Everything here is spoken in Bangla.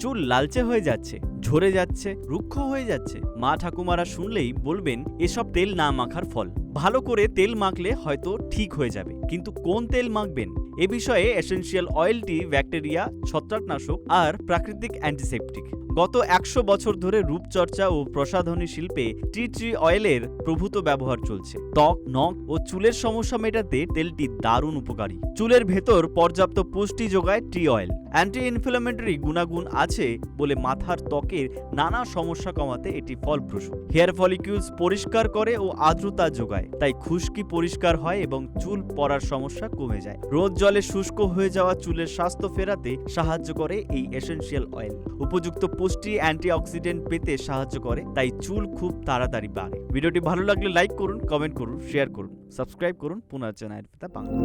চুল লালচে হয়ে যাচ্ছে, ঝরে যাচ্ছে, রুক্ষ হয়ে যাচ্ছে। মা ঠাকুমারা শুনলেই বলবেন, এসব তেল না মাখার ফল। ভালো করে তেল মাখলে হয়তো ঠিক হয়ে যাবে। কিন্তু কোন তেল মাখবেন? এ বিষয়ে এসেনশিয়াল অয়েলটি, ব্যাকটেরিয়া, ছত্রাকনাশক আর প্রাকৃতিক অ্যান্টিসেপটিক। গত একশো বছর ধরে রূপচর্চা ও প্রসাধনী শিল্পে টি ট্রি অয়েলের প্রভূত ব্যবহার চলছে। ত্বক, নখ ও চুলের সমস্যা মেটাতে তেলটি দারুণ উপকারী। চুলের ভেতর পর্যাপ্ত পুষ্টি যোগায় টি অয়েল। অ্যান্টি ইনফ্লামেটরি গুণাগুণ আছে বলে মাথার ত্বকের নানা সমস্যা কমাতে এটি ফলপ্রসূ। হেয়ার ফলিকিউলস পরিষ্কার করে ও আর্দ্রতা যোগায়, তাই খুশকি পরিষ্কার হয় এবং চুল পড়ার সমস্যা কমে যায়। রোদ জলে শুষ্ক হয়ে যাওয়া চুলের স্বাস্থ্য ফেরাতে সাহায্য করে এই এসেনশিয়াল অয়েল উপযুক্ত পুষ্টি অ্যান্টিঅক্সিডেন্ট পেতে সাহায্য করে, তাই চুল খুব তাড়াতাড়ি বাড়ে। ভিডিওটি ভালো লাগলে লাইক করুন, কমেন্ট করুন, শেয়ার করুন, সাবস্ক্রাইব করুন পুনর্চনা বাংলা।